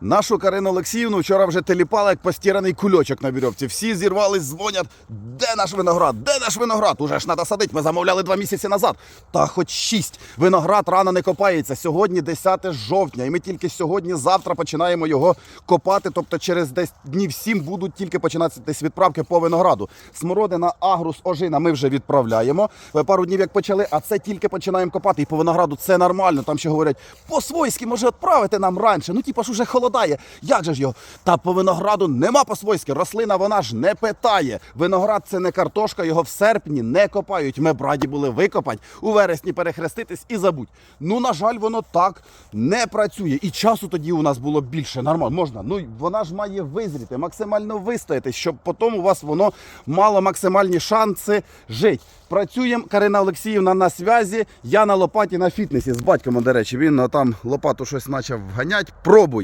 Нашу Карину Олексіївну вчора вже теліпала як постіраний кульочок на вірьовці. Всі зірвались, дзвонять. Де наш виноград? Де наш виноград? Уже ж треба садити. Ми замовляли два місяці назад. Та хоч шість. Виноград рано не копається. Сьогодні 10 жовтня, і ми тільки сьогодні-завтра починаємо його копати. Тобто через десь днів сім будуть тільки починатися відправки по винограду. Смородина, агрус, ожина ми вже відправляємо. Ви Пару днів як почали, а це тільки починаємо копати. І по винограду це нормально. Там ще говорять, по-свойськи може відправити нам раніше. Ну, типа ж уже холодає. Як же ж його? Та по винограду нема по-свойськи. Рослина вона ж не питає. Виноград це не картошка, його в серпні не копають. Ми б раді були викопати, у вересні перехреститись і забудь. Ну, на жаль, воно так не працює. І часу тоді у нас було більше. Нормально, можна. Ну, вона ж має визріти, максимально вистояти, щоб потім у вас воно мало максимальні шанси жити. Працюємо, Карина Олексіївна на зв'язі. Я на лопаті на фітнесі з батьком, до речі. Він там лопату щось почав ганяти, пробує.